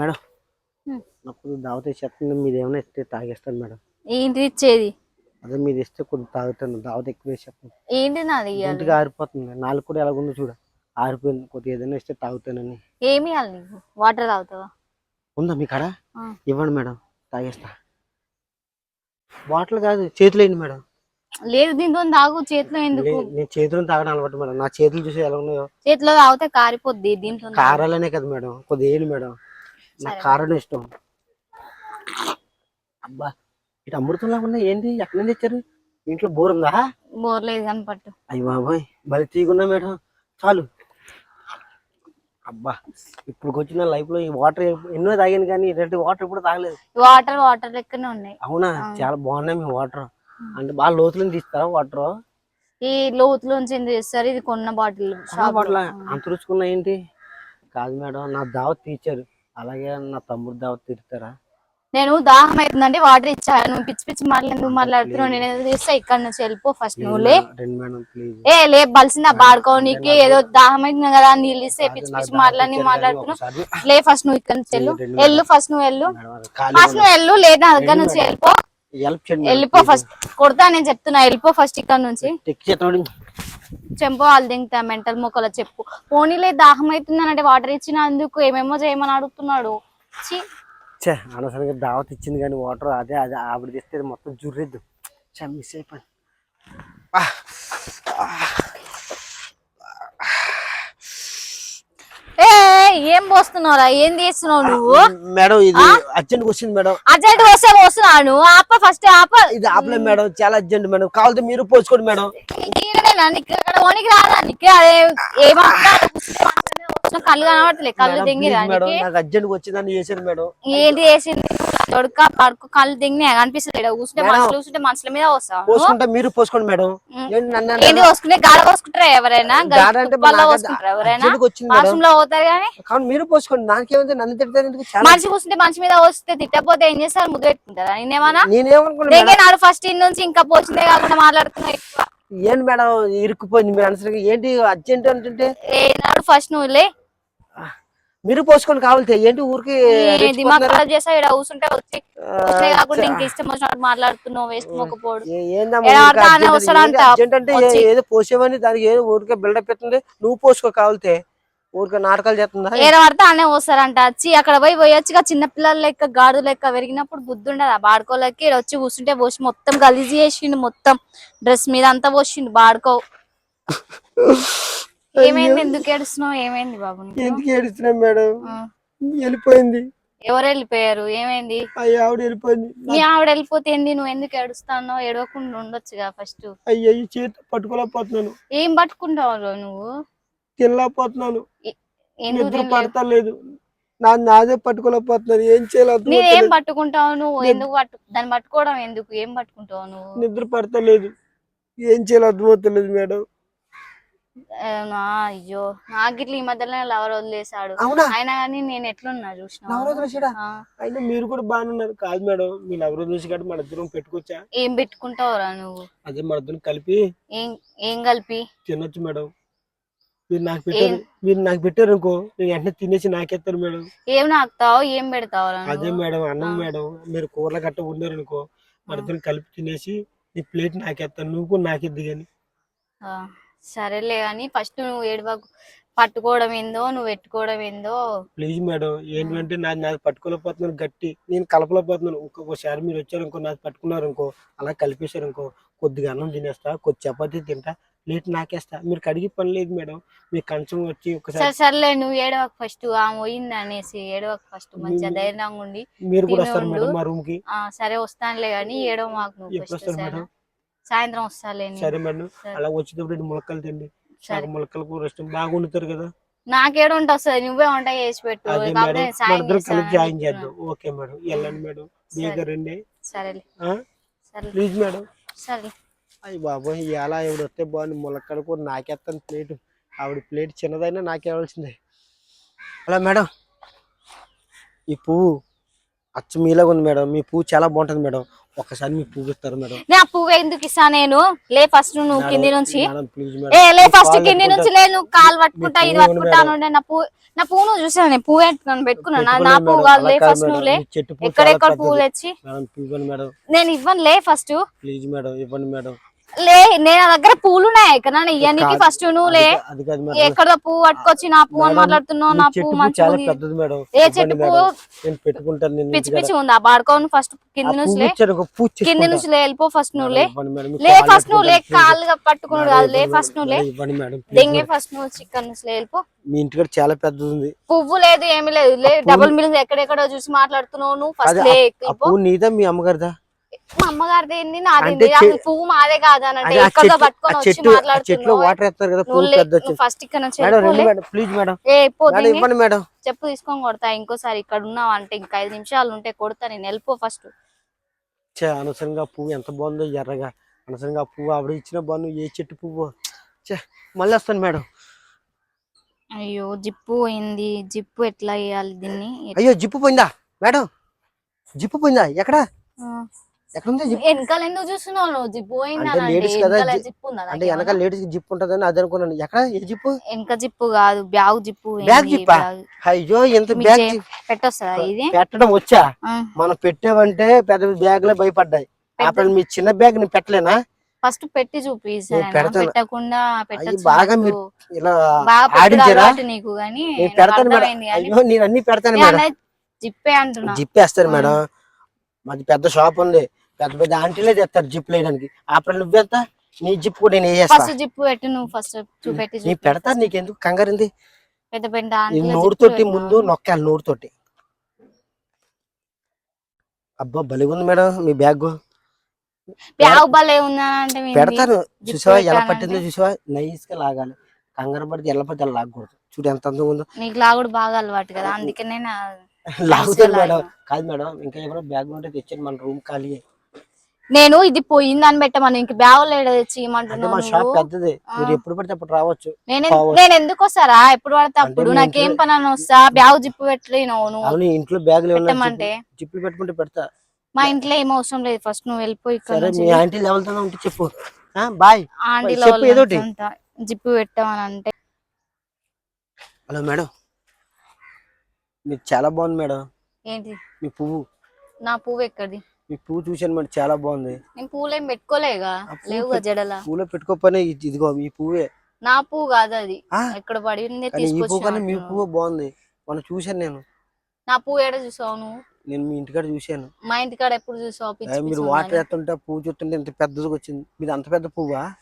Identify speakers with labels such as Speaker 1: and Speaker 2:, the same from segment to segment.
Speaker 1: Madam. నాకు దావత చెప్తుంది మీరు ఏమైనా ఇస్తే తాగేస్తాను మేడం.
Speaker 2: ఏంటి ఇచ్చేది?
Speaker 1: అదే మీరు ఇస్తే కొద్దిగా తాగుతాను దావత ఎక్కువ చెప్పండి.
Speaker 2: ఏంటి నాది
Speaker 1: ఇంటికి ఆరిపోతుంది నాలుగు కూడా ఎలాగుందో చూడ. ఆరిపోయింది కొద్దిగా ఏదైనా ఇస్తే తాగుతానని.
Speaker 2: ఏమి ఇవ్వాలి నీకు? వాటర్ తాగుతావా?
Speaker 1: ఉందా మీ కాడ. ఇవ్వండి మేడం తాగేస్తా. బాటిల్ కాదు చేతులు వేయండి మేడం.
Speaker 2: లేదు దీంతో తాగు చేతిలో ఎందుకు?
Speaker 1: నేను చేతులను తాగడం అలవాటు మేడం. నా చేతులు చూసి ఎలా ఉన్నాయో.
Speaker 2: చేతిలో తాగితే కారిపోద్ది దీంట్లో తాగు.
Speaker 1: కారాలనే కదా మేడం కొద్దిగా వేయండి మేడం. నాకు
Speaker 2: సరే.
Speaker 1: కారం ఇష్టం. అబ్బా ఇటు అమృతంలా ఉన్నాయి ఏంటి ఎక్కడి నుంచి తెచ్చారు? ఇంట్లో బోర్ ఉందా?
Speaker 2: బోర్లేదు కానీ పట్టు
Speaker 1: అయ్యి బాబాయ్ బలి తీగున్నా మేడం. చాలు. అబ్బా ఇప్పుడు వచ్చిన లైఫ్లో ఈ వాటర్ ఎన్నో తాగాను కానీ ఇలాంటి వాటర్ ఇప్పుడు తాగలేదు.
Speaker 2: వాటర్ వాటర్ లెక్కనే ఉన్నాయి.
Speaker 1: అవునా? చాలా బాగున్నాయి మీ వాటర్. అంటే బాగా లోతులను తీస్తారా వాటర్?
Speaker 2: ఈ లోతులోంచి ఎందుకు చేస్తారు? ఇది కొన్న బాటిల్
Speaker 1: బాటిల్? అంత రుచుకున్నా ఏంటి? కాదు మేడం నా దావత్ తీర్చారు అలాగే నా తమ్ముడు దావత్ తీరుతారా
Speaker 2: నేను దాహం అవుతుందంటే వాటర్ ఇచ్చాను నువ్వు పిచ్చి పిచ్చి మాటలు ఎందుకు మాట్లాడుతున్నావు? నేను ఏదో తీస్తా ఇక్కడ నుంచి వెళ్ళిపో ఫస్ట్ నువ్వు లే. ఏ లే బలిసిందా బాడుకోనికి ఏదో దాహం అవుతుంది కదా నీళ్ళు ఇస్తే పిచ్చి పిచ్చి మాటలని మాట్లాడుతున్నావు. లే ఫస్ట్ నువ్వు ఇక్కడ నుంచి వెళ్ళు. వెళ్ళు ఫస్ట్ నువ్వు వెళ్ళు. ఫస్ట్ నువ్వు వెళ్ళు లేదు నా దగ్గర నుంచి వెళ్ళిపో. వెళ్ళిపో ఫస్ట్ కొడతా నేను చెప్తున్నా వెళ్ళిపో ఫస్ట్ ఇక్కడ నుంచి. చెంపో వాళ్ళు దింగుతా మెంటల్ మొక్కల చెప్పు. పోనీలే దాహం అవుతుందనంటే వాటర్ ఇచ్చినందుకు ఏమేమో చేయమని అడుగుతున్నాడు. ఛీ,
Speaker 1: ఛే అనవసరంగా దావత్ ఇచ్చింది కానీ వాటర్ అదే అదే ఆవిడ తెస్తే మొత్తం జుర్రెద్దు. ఛే మిస్ అయిపోయింది ఆ, ఆ.
Speaker 2: ఏ ఏం పోస్తున్నావురా? ఏం చేస్తున్నావు నువ్వు?
Speaker 1: మేడం ఇది అర్జెంట్ వచ్చింది మేడం.
Speaker 2: అర్జెంట్ వస్తే పోస్తున్నాను ఆప ఫస్ట్ ఆప.
Speaker 1: ఇది ఆపలేదు మేడం చాలా అర్జెంట్ మేడం. కావాలంటే మీరు పోసుకోండి మేడం.
Speaker 2: ఇక్కడ ఓనికి రాదా? నీకు అదే ఏమంటా కళ్ళు కనబడతలే కళ్ళు దింగిరా
Speaker 1: మేడం
Speaker 2: నీకు.
Speaker 1: అర్జెంట్ వచ్చిందని చేశారు మేడం.
Speaker 2: ఏంటి చేసింది? దొడక పడుకు కళ్ళు దింగినాయి కనిపిస్తుంది ఇక్కడ కూర్చుంటే మనుషులు కూర్చుంటే మనుషుల మీద
Speaker 1: పోసుకుంటే మీరు పోసుకోండి మేడం? ఏంటి
Speaker 2: పోసుకుంటే గాడ పోసుకుంటారా ఎవరైనా? పోసుకుంటారా ఎవరైనా? వాష్రూమ్లో పోతారు కానీ
Speaker 1: కానీ మీరు పోసుకోండి. నాకేమైంది నన్ను తిడతారు
Speaker 2: మనిషి కూర్చుంటే మనిషి మీద వస్తే తిట్టపోతే ఏం చేస్తారు? ముద్దు పెట్టుకుంటారా? నేనేమన్నా
Speaker 1: నేనేమనుకున్నా
Speaker 2: ఫస్ట్ ఇన్ నుంచి ఇంకా పోసిందే కాకుండా మాట్లాడుతున్నా ఎక్కువ.
Speaker 1: ఏంటి మేడం? ఇరుక్కుపోయింది మీరు అనసరిగా ఏంటి? అర్జెంట్ అంటే?
Speaker 2: ఫస్ట్ నువ్వు లే.
Speaker 1: మీరు పోసుకొని కావాలితే ఏంటి ఊరికి
Speaker 2: ఇక్కడ కూర్చుంటే వచ్చి కాకుండా ఇంక ఇష్టం వచ్చినట్టు మాట్లాడుతున్నావు వేస్ట్ మొక్కపోడు
Speaker 1: ఏ- ఏందమ్మా
Speaker 2: ఏడ
Speaker 1: ఊరికే
Speaker 2: పడితే ఆనే
Speaker 1: urgent
Speaker 2: వస్తాడంట.
Speaker 1: ఏంటి urgent అంటే ఏ-
Speaker 2: వచ్చి.
Speaker 1: ఏదో పోసేవని దానికి ఏదో ఊరికే బిల్డప్ ఎత్తుంది నువ్వు పోసుకో కావాలితే. ఊరికే నాటకాలు చేస్తుందా?
Speaker 2: ఏడ పడితే అనే వస్తారంట వచ్చి అక్కడ పోయి పోయొచ్చుగా చిన్న పిల్లల లెక్క గాడు లెక్క పెరిగినప్పుడు బుద్ధి ఉండదు. ఆ బాడుకోలకి వచ్చి కూర్చుంటే పోసి మొత్తం గలీజ్ చేసిండు మొత్తం. డ్రెస్ మీద అంతా పోసిండు బాడుకో. ఏమైంది? ఎందుకు ఏడుస్తున్నావు? ఏమైంది బాబు?
Speaker 1: ఎందుకు ఏడుస్తున్నాం మేడం. వెళ్ళిపోయింది.
Speaker 2: ఎవరు వెళ్ళిపోయారు? ఏమైంది?
Speaker 1: అయ్యి ఆవిడ వెళ్ళిపోయింది.
Speaker 2: మీ ఆవిడ వెళ్ళిపోతే ఏంది? నువ్వు ఎందుకు ఏడుస్తానో ఏడవకుండా ఉండొచ్చుగా ఫస్ట్.
Speaker 1: అయ్యి చేతి పట్టుకోలేకపోతున్నాను.
Speaker 2: ఏం పట్టుకుంటావు నువ్వు?
Speaker 1: తినలేకపోతున్నాను. నిద్ర? పడతలేదు. నా నాదే పట్టుకోలేకపోతున్నాను. ఏం చేయాలి అర్థం
Speaker 2: నీదేం
Speaker 1: అవుతలేదు.
Speaker 2: పట్టుకుంటావు నువ్వు? ఎందుకు పట్టు దాన్ని పట్టుకోవడం ఎందుకు? ఏం పట్టుకుంటావు నువ్వు?
Speaker 1: నిద్ర పడతలేదు. ఏం చేయాలి అర్థమవుతలేదు మేడం.
Speaker 2: అయ్యో. నాకు ఇట్లా ఈ మధ్యలో లవర్ వదిలేసాడు అయినా కానీ నేను ఎట్లున్నా చూసిన.
Speaker 1: అయినా మీరు కూడా బాగానే ఉన్నారు. కాదు మేడం మీ ఎవరో చూసి కాబట్టి మన ఇద్దరం పెట్టుకోవచ్చా
Speaker 2: ఏం పెట్టుకుంటావురా నువ్వు?
Speaker 1: అదే మన ఇద్దరం కలిపి
Speaker 2: ఏం ఏం కలిపి?
Speaker 1: తినొచ్చు మేడం. మీరు నాకు పెట్టారు మీరు నాకు పెట్టారు అనుకో నేను వెంటనే తినేసి నాకెత్తారు మేడం.
Speaker 2: ఏం నాకుతావు? ఏం పెడతావురా
Speaker 1: అదే మేడం అన్నం. మేడం మీరు కూరలు గట్ట ఉన్నారు అనుకో మన ఇద్దరం కలిపి తినేసి నీ ప్లేట్ నాకెత్తాను నువ్వు కూడా నాకెద్దు కానీ
Speaker 2: సరేలే కానీ ఫస్ట్ నువ్వు ఏడవకు పట్టుకోవడం ఏందో నువ్వు పెట్టుకోవడం ఏందో.
Speaker 1: ప్లీజ్ మేడం ఏంటంటే నాది నాది పట్టుకోలేకపోతున్నాను గట్టి. నేను కలపలేకపోతున్నాను. ఇంకొకసారి మీరు వచ్చారు ఇంకో నాది పట్టుకున్నారు ఇంకో అలా కలిపేశారు ఇంకో కొద్దిగా అన్నం తినేస్తా కొద్ది చపాతీ తింటా ప్లేట్ నాకేస్తా. మీరు కడిగి పని లేదు మేడం. మీ కంచం వచ్చి ఒకసారి
Speaker 2: సరే సర్లే నువ్వు ఏడవకు ఫస్ట్. ఆమె పోయింది అనేసి ఏడవకు ఫస్ట్. మంచిగా ధైర్యంగా ఉండి
Speaker 1: మీరు కూడా వస్తారు. మేడం మా రూమ్కి
Speaker 2: ఆ సరే వస్తానులే కానీ ఏడవ మాకు
Speaker 1: ఎప్పుడు వస్తారు మేడం?
Speaker 2: సాయంత్రం వస్తాలే.
Speaker 1: సరే మేడం.
Speaker 2: సరే.
Speaker 1: అలా వచ్చేటప్పుడు రెండు ములక్కలు తిండి.
Speaker 2: సరే.
Speaker 1: సగం ములక్కలు కూర ఇష్టం. బాగా వండుతారు కదా?
Speaker 2: నాకేడ వంట వస్తుంది నువ్వే వంట చేసి పెట్టు.
Speaker 1: జాయిన్. చేద్దాం. Okay madam. వెళ్ళండి మేడం. బేగా రండి.
Speaker 2: సరేలే? సరే
Speaker 1: ప్లీజ్ మేడం.
Speaker 2: సరే
Speaker 1: అయ్యి బాబోయ్ ఎలా ఎవడు వస్తే బాగుంది ములక్కడ కూడా నాకేస్తాను ప్లేట్. ఆవిడ ప్లేట్ చిన్నదైనా నాకేవలసిందే అలా మేడం. ఈ పువ్వు అచ్చు మీలాగా ఉంది మేడం. మీ పువ్వు చాలా బాగుంటుంది మేడం. ఒక్కసారి మీ పువ్వు ఇస్తారు మేడం?
Speaker 2: నేను ఆ పువ్వు ఎందుకు ఇస్తా నేను? లే ఫస్ట్ నువ్వు కింది నుంచి.
Speaker 1: ప్లీజ్
Speaker 2: ఏ లే ఫస్ట్ కింది నుంచి. లే నువ్వు కాలు పట్టుకుంటా ఇది
Speaker 1: పువ్వు
Speaker 2: పట్టుకుంటాను నా పువ్వు నా పువ్వు నువ్వు చూసాను నేను పువ్వు పెట్టుకుని పెట్టుకున్నా నా- పువ్వు కాదు లే ఫస్ట్ నువ్వు లే.
Speaker 1: పువ్వు
Speaker 2: ఎక్కడెక్కడ. తెచ్చి?
Speaker 1: ఇవ్వండి మేడం.
Speaker 2: నేను ఇవ్వను లే ఫస్ట్
Speaker 1: ప్లీజ్ మేడం ఇవ్వండి మేడం.
Speaker 2: లే నేను నా దగ్గర పూలు ఉన్నాయి
Speaker 1: కాదు.
Speaker 2: ఫస్ట్ నువ్వు లే. ఎక్కడో పువ్వు పట్టుకొచ్చి నా పువ్వు అని మాట్లాడుతున్నావు నా పువ్వు
Speaker 1: మేడం.
Speaker 2: ఏ చెట్టు. పువ్వు? పిచ్చి. పిచ్చి ఉంది? ఆ బాడుకోను ఫస్ట్ కింది నుంచి లే. కింది. నుంచి లే వెళ్ళిపో ఫస్ట్ నువ్వు లే. లే
Speaker 1: కాళ్ళు
Speaker 2: ఫస్ట్ నువ్వు లే కాళ్ళుగా పట్టుకున్నాడు కాదు లే ఫస్ట్ నువ్వు లే. దెంగే. ఫస్ట్ నువ్వు చికెన్ నుంచి లే వెళ్ళిపో.
Speaker 1: మీ చాలా పెద్దది ఉంది.
Speaker 2: పువ్వు లేదు ఏమీ లేదు. లే డబుల్ మిల్ ఎక్కడెక్కడో చూసి మాట్లాడుతున్నావు నువ్వు ఫస్ట్ లే
Speaker 1: నీదా మీ అమ్మగారిదా?
Speaker 2: మా అమ్మగారిది ఏంది? నాది? అసలు
Speaker 1: చె-
Speaker 2: పువ్వు మాదే ఎక్కడో పట్టుకొని వచ్చి
Speaker 1: చెట్లో వాటర్ వేస్తారు కదా పువ్వు పెద్ద
Speaker 2: ఫస్ట్ ఇక్కడ
Speaker 1: ప్లీజ్ మేడం
Speaker 2: ఏ.
Speaker 1: ఇవ్వండి మేడం.
Speaker 2: చెప్పు తీసుకొని కొడతా. ఇంకోసారి ఇక్కడ ఉన్నావు అంటే ఇంకా ఐదు నిమిషాలు ఉంటే కొడతా నేను వెళ్ళిపో ఫస్ట్
Speaker 1: అనవసరంగా పువ్వు ఎంత బాగుందో ఎర్రగా. అనవసరంగా ఆ పువ్వు ఆవిడ ఇచ్చిన బాను ఏ చెట్టు పువ్వు? మళ్ళీ వస్తాను మేడం.
Speaker 2: అయ్యో జిప్పు పోయింది. జిప్పు ఎట్లా వేయాలి దీన్ని?
Speaker 1: అయ్యో జిప్పు పోయిందా? మేడం జిప్పు పోయిందా? ఎక్కడ?
Speaker 2: వెనకాల ఎందుకు చూస్తున్నావు నువ్వు? జిప్పు పోయింది
Speaker 1: అంటే
Speaker 2: అని
Speaker 1: ladies కదా,
Speaker 2: వెనకాల
Speaker 1: జి-
Speaker 2: జిప్పు ఉందా
Speaker 1: అంటే వెనక లేడీస్ జిప్పు ఉంటదని అది అనుకున్నాను. ఎక్కడ? ఏ జిప్పు?
Speaker 2: వెనక జిప్పు కాదు బ్యాగ్ జిప్పు పోయింది,
Speaker 1: బ్యాగ్?
Speaker 2: బ్యాగ్.
Speaker 1: అయ్యో ఎంత బ్యాగ్ జిప్?
Speaker 2: ఇది?
Speaker 1: పెట్టడం వచ్చా. మనం పెట్టామంటే పెద్ద బ్యాగ్లో భయపడ్డాయి అప్పుడు మీ చిన్న బ్యాగ్ని పెట్టలేనా?
Speaker 2: ఫస్ట్ పెట్టి చూపి. పెట్టకుండా
Speaker 1: బాగా మీరు ఇలా ఆడించారా?
Speaker 2: నీకు గానీ
Speaker 1: పెడతాను మేడం. నేను అన్ని పెడతాను మేడం.
Speaker 2: జిప్పే అంటున్నా.
Speaker 1: జిప్పేస్తారు
Speaker 2: ఆ.
Speaker 1: మేడం. మాది పెద్ద షాప్ ఉంది. పెద్ద పెద్ద ఆంటీలే తెస్తారు జిప్ వేయడానికి. అప్పుడు నువ్వెంత? నీ జిప్ కూడా నేను వేసేస్తా.
Speaker 2: ఫస్ట్ జిప్పు పెట్టి నువ్వు ఫస్ట్ చూపెట్టి
Speaker 1: నీ. పెడతా నీకెందుకు? కంగారింది.
Speaker 2: పెద్ద పెద్ద
Speaker 1: ఈ
Speaker 2: ఆంటీల జిప్పు.
Speaker 1: ముందు నొక్కాలి నోరు తోటి అబ్బా భలే ఉంది మేడం మీ బ్యాగ్.
Speaker 2: బ్యాగ్ భలే ఉందా అంటే ఏంది?
Speaker 1: పెడతాను.
Speaker 2: జిప్పు
Speaker 1: చూసావా ఎలా
Speaker 2: పెట్టానంటే?
Speaker 1: పట్టిందో చూసావా? నైస్గా లాగాలి. కంగారు పడితే ఎలా పడితే అలా లాగకూడదు. చూడు ఎంత అందంగా ఉందో.
Speaker 2: నీకు లాగుడు బాగా అలవాటు కదా అందుకే నేను
Speaker 1: లాగుతాను మేడం. కాదు మేడం ఇంకా ఏమైనా బ్యాగ్ ఉంటే తెచ్చాను మన రూమ్ ఖాళీ.
Speaker 2: నేను ఇది పోయిందని పెట్టమని ఇంక బ్యాగ్ లేడ తెచ్చి
Speaker 1: అంటే
Speaker 2: ఇమ్మంటున్నావు
Speaker 1: మా షాప్
Speaker 2: నువ్వు.
Speaker 1: పెద్దది. మీరు
Speaker 2: ఆ.
Speaker 1: ఎప్పుడు పడితే అప్పుడు రావచ్చు.
Speaker 2: నేను. నేను ఎందుకు వస్తారా ఎప్పుడు పడితే అప్పుడు. నాకేం పని అని వస్తా? బ్యాగ్ జిప్పు పెట్టలేను
Speaker 1: అవును ఇంట్లో బ్యాగులు
Speaker 2: పెట్టమంటే.
Speaker 1: జిప్పులు పెట్టుకుంటే పెడతా.
Speaker 2: మా ఇంట్లో ఏం అవసరం లేదు ఫస్ట్ నువ్వు వెళ్ళిపోయి
Speaker 1: ఆంటీ ఉంటే చెప్పు. బాయ్. ఏదోటి.
Speaker 2: జిప్పు పెట్టామని అంటే.
Speaker 1: Hello madam. చాలా బాగుంది మేడం.
Speaker 2: ఏంటి?
Speaker 1: మీ పువ్వు.
Speaker 2: నా పువ్వు ఎక్కడిది?
Speaker 1: మీ పువ్వు చూశాను మేడం చాలా బాగుంది.
Speaker 2: నేను పువ్వులేం పెట్టుకోలేగా? లేవుగా. జడల?
Speaker 1: పూలో పెట్టుకోకపోయినా ఇది- ఇదిగో మీ పువ్వే.
Speaker 2: నా పువ్వు కాదు అది. ఎక్కడ పడిందే
Speaker 1: ఈ పువ్వు మీ పువ్వు బాగుంది. మొన్న చూశాను నేను.
Speaker 2: నా పువ్వు ఏడ చూసావు నువ్వు?
Speaker 1: నేను మీ ఇంటికాడ చూశాను.
Speaker 2: మా ఇంటికాడ ఎప్పుడు చూసావు?
Speaker 1: మీరు వాటర్? వేస్తుంటే పువ్వు చూస్తుంటే ఇంత పెద్దదిగా వచ్చింది. మీరు అంత పెద్ద పువ్వా?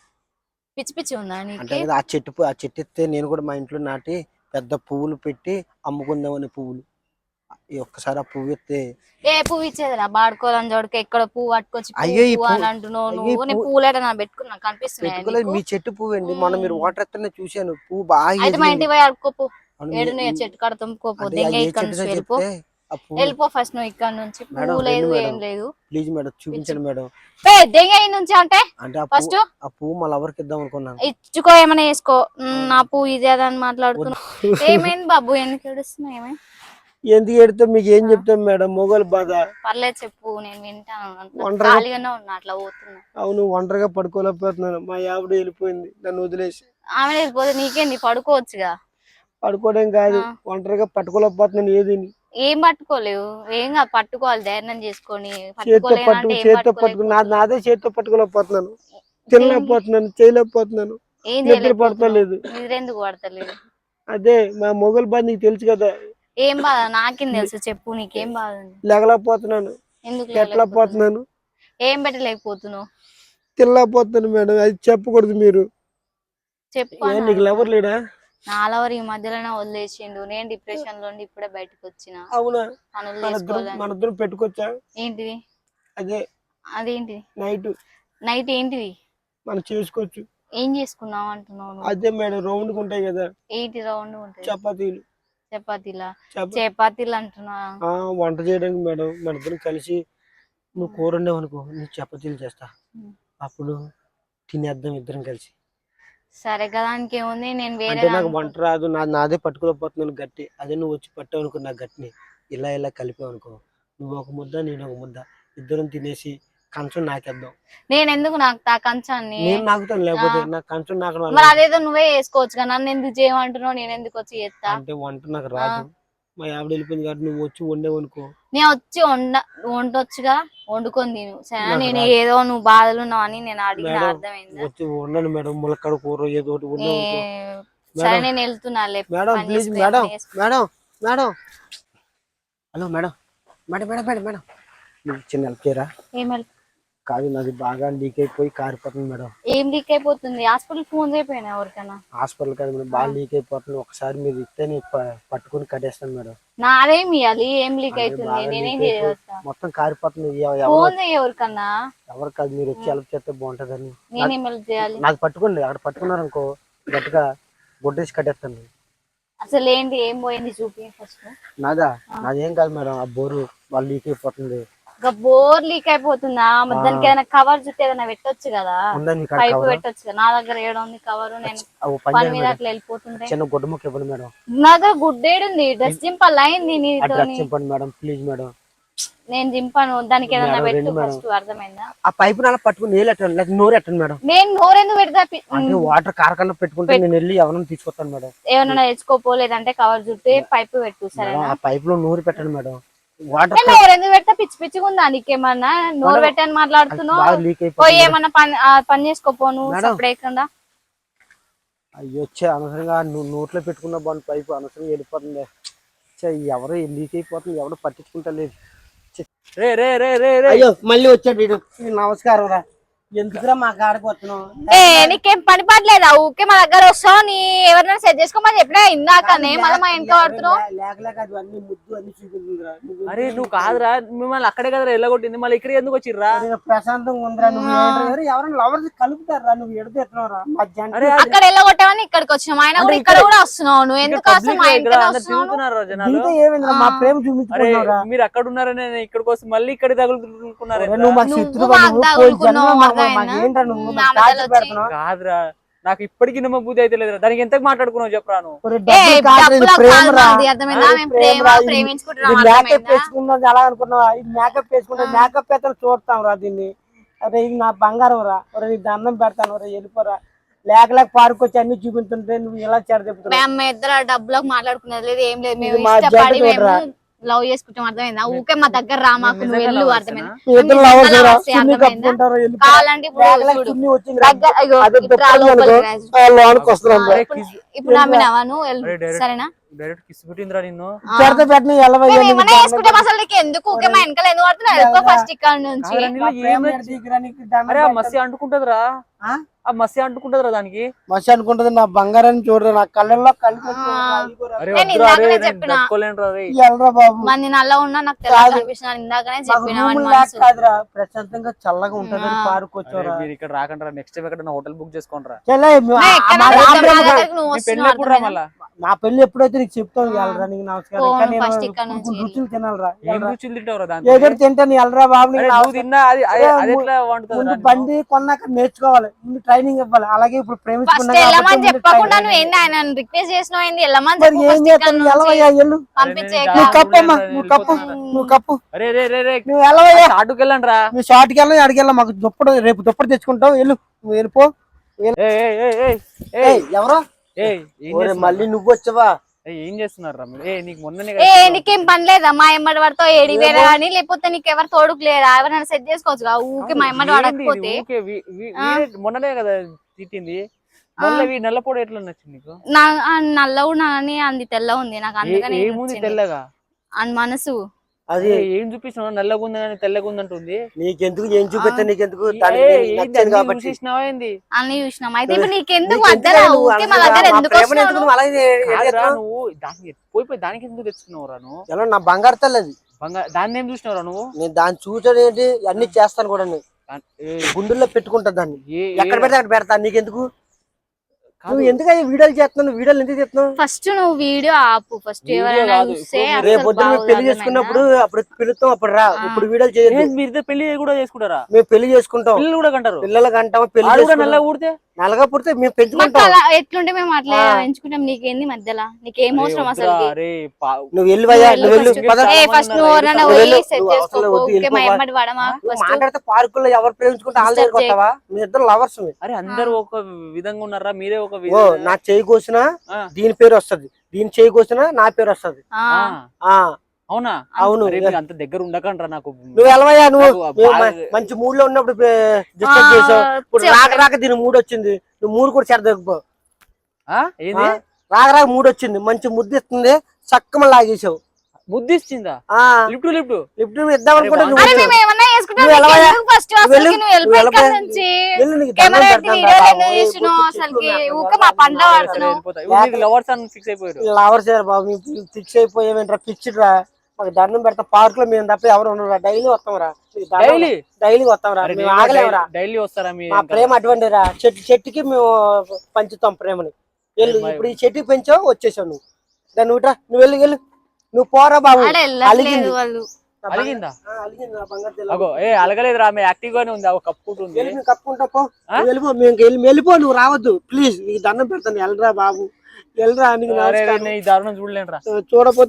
Speaker 2: పిచ్చి పిచ్చి ఉందా
Speaker 1: అంటే ఆ చెట్టు ఆ చెట్టు ఎత్తే నేను కూడా మా ఇంట్లో నాటి పెద్ద పువ్వులు పెట్టి అమ్ముకుందామని పువ్వులు. ఈ ఒక్కసారి ఆ పువ్వు ఎత్తే
Speaker 2: ఏ పువ్వు ఇచ్చేదిరా బాడుకోవాలని చూడక ఎక్కడ పువ్వు పట్టుకొచ్చి
Speaker 1: అయ్యో, ఈ
Speaker 2: పువ్వు అని
Speaker 1: పువ్వు-
Speaker 2: అంటున్నావు
Speaker 1: అయ్యో, ఈ
Speaker 2: నువ్వు. నేను
Speaker 1: పువ్వు-
Speaker 2: పువ్వులేట నా పెట్టుకున్నా? కనిపిస్తున్నాయి
Speaker 1: పెట్టుకోలేదు. మీ చెట్టు పువ్వు అండి. మొన్న మీరు. వాటర్ ఎత్తనే చూశాను. పువ్వు బాగా
Speaker 2: అయితే మా
Speaker 1: ఎదిగింది.
Speaker 2: ఇంటికి పోయి
Speaker 1: అవును, మీ-
Speaker 2: ఏడు చెట్టు కాడ తుంపుకోపో
Speaker 1: అదే,
Speaker 2: దెంగ
Speaker 1: ఆ ఏ
Speaker 2: ఇక్కడ
Speaker 1: చెట్టుదో
Speaker 2: నుంచి వెళ్ళిపో.
Speaker 1: చెప్తే ఆ పువ్వు
Speaker 2: వెళ్ళిపో ఫస్ట్ నువ్వు ఇక్కడ నుంచి.
Speaker 1: మేడం,
Speaker 2: పువ్వు లేదు
Speaker 1: రండి
Speaker 2: ఏం
Speaker 1: మేడం.
Speaker 2: లేదు
Speaker 1: ప్లీజ్ మేడం చూపించండి మేడం.
Speaker 2: ఏ దెంగ ఈ నుంచి అంటే?
Speaker 1: అంటే ఆ
Speaker 2: ఫస్ట్
Speaker 1: పువ్వు ఆ పువ్వు మా లవర్కి ఇద్దాం అనుకున్నాను
Speaker 2: ఇచ్చుకో ఏమైనా వేసుకో. ఉమ్, నా పువ్వు ఇదే అని మాట్లాడుతున్నావు ఏమైంది బాబు? ఎందుకు ఏడుస్తున్నావు? ఏమైంది?
Speaker 1: ఎందుకు ఎడితే మీకు ఏం చెప్తాం మేడం? మొగలు బాధ.
Speaker 2: పర్లేదు చెప్పు నేను వింటాను
Speaker 1: ఒంటరిగా-
Speaker 2: ఖాళీగానే ఉన్నా అట్లా పోతున్నా.
Speaker 1: అవును ఒంటరిగా పడుకోలేకపోతున్నాను. మా ఆవిడ వెళ్ళిపోయింది నన్ను వదిలేసి.
Speaker 2: ఆమె వెళ్ళిపోతే నీకేంది? పడుకోవచ్చుగా?
Speaker 1: పడుకోవడం కాదు. ఒంటరిగా పట్టుకోలేకపోతున్నాను ఏదిని
Speaker 2: ఏం పట్టుకోలేవు. ఏం కాదు పట్టుకోవాలి ధైర్యం చేసుకొని.
Speaker 1: చేత్తో పట్టుకుని? నాదే చేత్తో పట్టుకోలేకపోతున్నాను. తినలేకపోతున్నాను చేయలేకపోతున్నాను.
Speaker 2: ఏం
Speaker 1: నిద్ర? పడతలేదు.
Speaker 2: నిద్ర ఎందుకు పడతలేదు?
Speaker 1: అదే మా మొగలు బాధ నీకు తెలుసు కదా.
Speaker 2: ఏం బాధ? నాకేం తెలుసు చెప్పు నీకేం బాధ ఉంది?
Speaker 1: లేగలేకపోతున్నాను.
Speaker 2: ఎందుకు
Speaker 1: ఎట్లా? పోతున్నాను
Speaker 2: ఏం పెట్టలేకపోతున్నావు?
Speaker 1: తినలేకపోతున్నాను మేడం. అది చెప్పకూడదు మీరు.
Speaker 2: చెప్పు
Speaker 1: ఏ
Speaker 2: అన్న.
Speaker 1: నీకు లవర్ లేడా?
Speaker 2: నాలవరు ఈ మధ్యలోనే వదిలేసిండు. నేను డిప్రెషన్లో ఇప్పుడే బయటకు వచ్చిన.
Speaker 1: అవునా?
Speaker 2: పనులు
Speaker 1: మన ఇద్దరం
Speaker 2: చేసుకోవాలని
Speaker 1: మన ఇద్దరం పెట్టుకోవచ్చా
Speaker 2: ఏంటిది?
Speaker 1: అదే.
Speaker 2: అదేంటిది
Speaker 1: నైట్.
Speaker 2: నైట్ ఏంటిది?
Speaker 1: మనం చేసుకోవచ్చు.
Speaker 2: ఏం చేసుకున్నావు అంటున్నావు నువ్వు?
Speaker 1: అదే మేడం రౌండ్ ఉంటాయి కదా.
Speaker 2: ఏంటి రౌండ్ ఉంటుంది
Speaker 1: చపాతీలు.
Speaker 2: చపాతీలా?
Speaker 1: చప-
Speaker 2: చపాతీలు అంటున్నా
Speaker 1: వంట చేయడానికి మేడం మన ఇద్దరం కలిసి నువ్వు కూర వండావు అనుకో నేను చపాతీలు చేస్తా. అప్పుడు తినేద్దాం ఇద్దరం కలిసి.
Speaker 2: సరే కదా ఇంకేముంది? నేను వేరే
Speaker 1: అంటే నాకు వంట రాదు నా నాదే పట్టుకోలేకపోతున్నాను గట్టి. అదే నువ్వు వచ్చి పట్టావు అనుకో నా గట్టిని. ఇలా ఇలా కలిపావు అనుకో నువ్వు ఒక ముద్ద నేను ఒక ముద్ద. ఇద్దరం తినేసి కంచం నాకేద్దాం.
Speaker 2: నేను ఎందుకు నాకు తా కంచాన్ని?
Speaker 1: నేను నాకుతాను లేకపోతే నాకు కంచం వల్ల
Speaker 2: మరి అదేదో నువ్వే చేసుకోవచ్చు కదా నన్ను ఎందుకు చేయమంటున్నావు నేను ఎందుకు వచ్చి చేస్తా?
Speaker 1: అంటే వంట నాకు రాదు. మా ఆవిడ వెళ్ళిపోయింది కాబట్టి నువ్వు వచ్చి వండేవనుకో
Speaker 2: నేను వచ్చి వండ వండొచ్చుగా వండుకొని తిను. సరే
Speaker 1: నాకు
Speaker 2: నేను. ఏదో నువ్వు బాధలు ఉన్నావు అని నేను అడిగిన అర్థమైందా?
Speaker 1: వచ్చి వండండి మేడం ములక్కడ కూర ఏదో ఒకటి
Speaker 2: ఏ, సరే నేను వెళ్తున్నాలే
Speaker 1: madam please madam. Madam madam. Hello madam madam madam. Madam madam చిన్న హెల్ప్ చేయరా?
Speaker 2: ఏం help?
Speaker 1: కాదు నాది బాగా లీక్ అయిపోయి కారిపోతుంది మేడం.
Speaker 2: ఏం లీక్ అయిపోతుంది? హాస్పిటల్ ఫోన్ అయిపోయినా ఎవరికైనా?
Speaker 1: హాస్పిటల్ కాదు మేడం బాగా లీక్ అయిపోతుంది. ఒకసారి మీరు ఇస్తే నేను ప- పట్టుకొని కట్టేస్తాను మేడం.
Speaker 2: నాదేం ఇవ్వాలి ఏం లీక్ అవుతుంది
Speaker 1: బాగా
Speaker 2: నేనేం
Speaker 1: leak అయిపోయి
Speaker 2: చేయవచ్చా
Speaker 1: మొత్తం కారిపోతుంది ఎవ- ఎవరు
Speaker 2: ఫోన్ చేయి ఎవరికన్నా.
Speaker 1: ఎవరు కాదు మీరు వచ్చి హెల్ప్ చేస్తే బాగుంటుందని.
Speaker 2: నేనేం help చేయాలి?
Speaker 1: నాకు పట్టుకోండి అక్కడ పట్టుకున్నారనుకో గట్టిగా గుడ్డేసి కట్టేస్తాను
Speaker 2: అసలు ఏంటి ఏం పోయింది చూపి ఫస్ట్
Speaker 1: నాదా? నాదేం కాదు మేడం ఆ బోరు వాళ్ళు లీక్ అయిపోతుంది.
Speaker 2: బోర్ లీక్ అయిపోతుందా? దానికి ఏదైనా కవర్ చుట్టూ ఏదైనా పెట్టొచ్చు కదా? పైపు? పెట్టొచ్చు కదా? నా దగ్గర ఏడు ఉంది కవర్ నేను
Speaker 1: పని
Speaker 2: మీద. అట్లా వెళ్ళిపోతుంటే.
Speaker 1: చిన్న గుడ్డ ముక్క ఇవ్వండి మేడం.
Speaker 2: నా దగ్గర గుడ్డేడుంది డ్రెస్ జింపల్ అయింది
Speaker 1: మేడం ప్లీజ్ మేడం.
Speaker 2: నేను జింపాను దానికి ఏదైనా పెట్టు. ఫస్ట్ అర్థమైందా?
Speaker 1: ఆ పైపు అలా పట్టుకుని నీళ్ళు ఎట్టండి లేకపోతే నోరు ఎట్టండి మేడం.
Speaker 2: నేను నోరెందుకు పెడతా? పి-
Speaker 1: అంటే వాటర్ కారకుండా పెట్టుకుంటే నేను వెళ్ళి ఎవరైనా తీసుకొస్తాను మేడం.
Speaker 2: ఏమన్నా తెచ్చుకోపోలేదంటే కవర్ చుట్టే పైపు పెట్టు సరేనా?
Speaker 1: ఆ పైప్లో నూరు పెట్టండి మేడం. వాటర్
Speaker 2: నోరెందుకు పెడతా పిచ్చి పిచ్చిగా ఉందా నీకేమన్నా? నోరు పెట్టని మాట్లాడుతున్నావు. పోయి ఏమన్నా పని ఆ పని చేసుకోపోను
Speaker 1: మేడం.
Speaker 2: సపడేయకుండా
Speaker 1: అయ్యో వచ్చే అనవసరంగా నూ- నోట్లో పెట్టుకున్న బాగుంది పైపు అనవసరంగా వెళ్ళిపోతుంది ఛే, ఎవరు లీక్ అయిపోతుంది ఎవరు పట్టించుకుంటలేదు. ఛే.
Speaker 3: రే రే రే రే రే.
Speaker 1: అయ్యో మళ్ళీ వచ్చాడు వీడు. నమస్కారం రా. ఎందుకురా
Speaker 2: ఏ నీకేం పని పడలేదా? ఊకే మా దగ్గర వస్తావు నీ ఎవరినైనా సెట్ చేసుకోమని చెప్పినా ఇందాకనే మళ్ళీ మా ఇంట్లో పడుతున్నావు.
Speaker 1: లేక లేక అది అన్ని ముద్దు అన్ని చూపించిందిరా నువ్వు
Speaker 3: అరే నువ్వు కాదురా మిమ్మల్ని అక్కడే కదరా ఎల్లగొట్టింది. మళ్ళీ ఇక్కడ ఎందుకు వచ్చిర్రా?
Speaker 1: ప్రశాంతంగా ఉందిరా నువ్వు ఏంట్రా? ఎవరైనా లవర్స్ కలుపుతారా? నువ్వు ఎడతెట్టినవరా మా జంట
Speaker 3: అరే
Speaker 2: అక్కడ వెళ్ళగొట్టావని ఇక్కడికి వచ్చినాం. ఆయన కూడా ఇక్కడ కూడా వస్తున్నావు నువ్వు. ఎందుకు అసలు మా
Speaker 3: తిరుగుతున్నారు జనాలు.
Speaker 1: ఏమైందిరా? ప్రేమ
Speaker 3: మీరు అక్కడ ఉన్నారని నేను ఇక్కడికి వస్తే మళ్ళీ ఇక్కడ తగులుకున్నారు
Speaker 1: నువ్వు శత్రువు ఏంట్రా నువ్వు? టార్చర్ పెడుతున్నావు?
Speaker 3: కాదురా నాకు ఇప్పటికీ నమ్మ బుద్ధి అయితే లేదురా. దానికి ఎంత మాట్లాడుకున్నావు చెప్పరా నువ్వు
Speaker 1: ఒరే,
Speaker 2: ఏ
Speaker 1: డబ్బులు కాదురా, ఇది
Speaker 2: డబ్బులకు
Speaker 1: ప్రేమ
Speaker 2: కాదు
Speaker 1: రా.
Speaker 2: మాది, అర్థమైందా?
Speaker 1: ఇది
Speaker 2: మేము
Speaker 1: ప్రేమ
Speaker 2: ప్రేమ
Speaker 1: రా, ఇది-
Speaker 2: ప్రేమించుకుంటున్నాం
Speaker 1: ఇది మేకప్ వేసుకున్నది ఎలా అనుకున్నావా? ఇది మేకప్ వేసుకుంటే మేకప్ వేస్తే చూస్తాం రా దీన్ని. అరే ఇది నా బంగారం రా ఒరే నీ దండం పెడతాను. ఒరే వెళ్ళిపోరా. లేక లేక పార్క్ వచ్చి అన్ని చూపించుంటే నువ్వు ఎలా చెడ చెప్తున్నావు
Speaker 2: ఇద్దరు డబ్బులకు మాట్లాడుకునేది లేదు ఏం లేదు. లవ్ చేసుకుంటాం అర్థమైందా? ఊకే మా దగ్గర రా మాకు నువ్వు వెళ్ళు అర్థమైందా? ఇప్పుడు నమ్మినావా నువ్వు? సరేనా?
Speaker 3: డైరెక్ట్ కిస్ పెట్టిందిరా నిన్ను.
Speaker 1: పెట్టిన
Speaker 2: అసలు నీకు ఎందుకు ఊకే మా వెనకాల ఎందుకు ఫస్ట్ ఇక్కడ నుంచి.
Speaker 3: అరే. మసి అంటుకుంటదిరా.
Speaker 1: ఆ?
Speaker 3: మసి అంటుకుంటదిరా దానికి
Speaker 1: మసి అనుకుంటది నా బంగారాన్ని చూడరా నా కళ్ళల్లో కళ్ళు
Speaker 3: అరే
Speaker 2: నేను
Speaker 3: వద్దురా, అరే,
Speaker 2: ఇందాకనే
Speaker 3: నేను
Speaker 2: చెప్పిన.
Speaker 3: తట్టుకోలేనురా రే
Speaker 1: ఎల్లరా బాబు
Speaker 2: మరి నేను అలా ఉన్నా నాకు తెలియదు
Speaker 1: కాదు.
Speaker 2: అనిపించిన ఇందాకనే
Speaker 1: మాకు
Speaker 2: చెప్పిన వాడి
Speaker 1: రూములు లేక
Speaker 2: మనసు.
Speaker 1: కాదురా ప్రశాంతంగా చల్లగా ఉంటదని
Speaker 2: ఆ.
Speaker 1: పార్క్
Speaker 3: అరే,
Speaker 1: వచ్చారా
Speaker 3: మీరు ఇక్కడ రాకండి నెక్స్ట్ టైం ఎక్కడ హోటల్ బుక్ చేసుకోండి రా
Speaker 1: చెల్లె, మీ-
Speaker 2: మే, నువ్వు
Speaker 3: మీ పెళ్ళి ఎప్పుడు రా? మళ్ళా
Speaker 1: నా పెళ్ళి ఎప్పుడైతే నీకు చెప్తాను వెళ్ళరా నీకు నమస్కారం
Speaker 2: పోను,
Speaker 1: ఇంకా నేను
Speaker 2: first ఇక్కడ
Speaker 1: కొన్ని
Speaker 2: నుంచి
Speaker 1: రుచులు తినాలరా
Speaker 3: ఏం. రుచులు తింటావురా దాంతో
Speaker 1: ఏదో తింటాను వెళ్ళరా బాబు నీకు
Speaker 3: అరే,
Speaker 1: నమస్కారం.
Speaker 3: నువ్వు తిన్నా అది అది
Speaker 1: అరే,
Speaker 3: అది
Speaker 1: ము-
Speaker 3: ఎట్లా వండుతుంది
Speaker 1: ముందు బండి కొన్నాక నేర్చుకోవాలి ముందు ట్రైనింగ్ ఇవ్వాలి. అలాగే ఇప్పుడు ప్రేమించుకున్నా
Speaker 2: వెళ్ళమని
Speaker 1: కాబట్టి ముందు
Speaker 2: చెప్పకుండా
Speaker 1: training.
Speaker 2: నువ్వు ఏంది ఆయన రిక్వెస్ట్ చేసినావు ఏంది? వెళ్ళమని
Speaker 1: మరి
Speaker 2: చెప్పు
Speaker 1: ఏం చేస్తాను
Speaker 2: నుంచి.
Speaker 1: ఎలవయ్యా ఎల్లు
Speaker 2: పంపించే
Speaker 3: అరే,
Speaker 1: నువ్వు
Speaker 3: నేను
Speaker 1: కప్పమ్మా.
Speaker 3: నేను
Speaker 1: నువ్వు కప్పు.
Speaker 3: వెళ్ళిపోతున్నా.
Speaker 1: నువ్వు కప్పు.
Speaker 3: అరే రే రే రే.
Speaker 1: నువ్వు ఎలవయ్యా
Speaker 3: అటుకు వెళ్ళండి రా.
Speaker 1: నువ్వు షార్ట్కి వెళ్ళి అడిగెళ్ళ మాకు దుప్పటి రేపు దుప్పటి తెచ్చుకుంటావు. వెళ్ళు. నువ్వు వెళ్ళిపో.
Speaker 3: ఏయ్, ఏయ్, ఏయ్, ఏయ్, ఏయ్,
Speaker 1: ఏయ్, ఎవరో? మళ్ళీ నువ్వు వచ్చావా?
Speaker 3: ఏం చేస్తున్నారు మీరు? నీకు మొన్ననే
Speaker 2: ఏ
Speaker 3: కదా
Speaker 2: నీకేం పని లేదా? మా ఎమ్మడి వాడితో ఏడి వేరే కానీ లేకపోతే నీకు ఎవరు తోడుకు లేదా ఎవరైనా సెట్ చేసుకోవచ్చు ఊకే మా ఎమ్మడి? వాడకపోతే
Speaker 3: ఊకే వీ- వీ- వీడే మొన్ననే కదా తిట్టింది. వీ నల్లపొడి ఎట్లా నచ్చింది నీకు?
Speaker 2: నా ఆ నల్ల ఉన్నానని అంది తెల్ల ఉంది నాకు
Speaker 3: ఏ-
Speaker 2: అందుకని
Speaker 3: ఏముంది. తెల్లగా?
Speaker 2: అని మనసు.
Speaker 1: అది
Speaker 3: ఏం చూపిస్తున్నావు? నల్లగా ఉంది కానీ తెల్లగా ఉంది అంటుంది
Speaker 1: నీకెందుకు ఏం చూపిస్తా నీకెందుకు?
Speaker 3: అన్ని
Speaker 2: చూసినాం. అయితే ఇప్పుడు
Speaker 1: నువ్వు? నువ్వు.
Speaker 3: దానికి పోయి పోయి దానికి ఎందుకు తెచ్చుకున్నావురా నువ్వు?
Speaker 1: ఎలా నా బంగారు తల్లది.
Speaker 3: బంగారు దాన్ని ఏం చూసినావురా నువ్వు?
Speaker 1: నేను దాన్ని చూసాడు ఏంటి? అన్ని చేస్తాను కూడా గుండెల్లో పెట్టుకుంటా దాన్ని. ఎక్కడ పెడితే అక్కడ పెడతా. నీకెందుకు? నువ్వు ఎందుకు అయ్యి వీడియోలు చేస్తున్నావు? వీడియోలు ఎందుకు చేస్తున్నావు?
Speaker 2: ఫస్ట్ నువ్వు వీడియో ఆపు. ఫస్ట్ ఎవరైనా చూస్తే
Speaker 1: రేపు
Speaker 2: పెళ్ళి
Speaker 1: చేసుకున్నప్పుడు అప్పుడు పిలుస్తాం అప్పుడు రా. ఇప్పుడు వీడియోలు
Speaker 3: ఏంది మీరు పెళ్ళి కూడా చేసుకుంటారా?
Speaker 1: మేము పెళ్ళి చేసుకుంటాం.
Speaker 3: పిల్లలు కూడా కంటారు?
Speaker 1: పిల్లలకి అంటాం
Speaker 3: పెళ్ళి కూడా. నల్లగా ఊడితే
Speaker 1: నల్లగా పుడితే మేము పెంచుకుంటాం.
Speaker 2: అలా ఎట్లుంటే మేము అట్లా
Speaker 1: ఆ.
Speaker 2: ఎంచుకుంటాం నీకేంది మధ్యలో? నీకేం అవసరం అసలు
Speaker 1: నువ్వు వెళ్ళి
Speaker 2: ఫస్ట్
Speaker 1: మాట్లాడితే పార్కుల్లో ఎవరు ప్రేమించుకుంటే వాళ్ళ వస్తావా మీ ఇద్దరు లవర్స్
Speaker 3: అరే అందరు ఒక విధంగా ఉన్నారా? మీరే
Speaker 1: ఓ నా చేయి కోసినా. దీని పేరు వస్తది. దీని చేయి కోసినా నా పేరు వస్తది.
Speaker 2: ఆ,
Speaker 3: ఆ,
Speaker 1: ఆ.
Speaker 3: అవునా?
Speaker 1: అవును.
Speaker 3: అంత దగ్గర ఉండకండ్రా నాకు.
Speaker 1: నువ్వు వెళ్ళవయ్యా నువ్వు మంచి మూడ్లో ఉన్నప్పుడు డిస్టర్బ్ చేసావు. ఇప్పుడు. రాక రాక దీని మూడ్ వచ్చింది. నువ్వు మూడు కూడా?
Speaker 3: ఏంది?
Speaker 1: రాక రాక మూడ్ వచ్చింది. మంచి ముద్దు ఇస్తుంది. చక్కమ లాగేసావు.
Speaker 3: బుద్ధి ఇచ్చిందా లిఫ్ట్
Speaker 1: ఇద్దాం అనుకుంటే
Speaker 3: లవర్స్ అని ఫిక్స్ అయిపోయారు.
Speaker 1: లవర్స్ గారు బాబు. ఫిక్స్ అయిపోయావేంట్రా పిచ్చిడ్ రా? మాకు దండం పెడతాం. పార్క్లో మేము తప్ప ఎవరు ఉండరు డైలీ వస్తాం రా.
Speaker 3: డైలీ?
Speaker 1: డైలీ వస్తాం రా. మేము ఆగలేమురా
Speaker 3: డైలీ వస్తారా మీ
Speaker 1: ప్రేమ అటువంటి రా. చెట్టు చెట్టుకి మేము పంచుతాం ప్రేమని. వెళ్ళు. ఇప్పుడు ఈ చెట్టుకి పెంచావు వచ్చేసావు నువ్వు. దాన్ని నువ్వు వెళ్ళి వెళ్ళు. నువ్వు పోరా బాబు. అలిగింది.
Speaker 3: అగో ఏ అలగలేదు రా మీ యాక్టివ్ గానే ఉంది కప్పుకుంటుంది
Speaker 1: కప్పుకుంటా పో. వెళ్ళిపో మేము వెళ్ళి వెళ్ళిపో నువ్వు రావద్దు. ప్లీజ్ నీకు దండం పెడతాను. వెళ్ళరా బాబు. వెళ్ళరా
Speaker 3: ఈ దారుణం చూడలేను రా
Speaker 1: చూడపోతే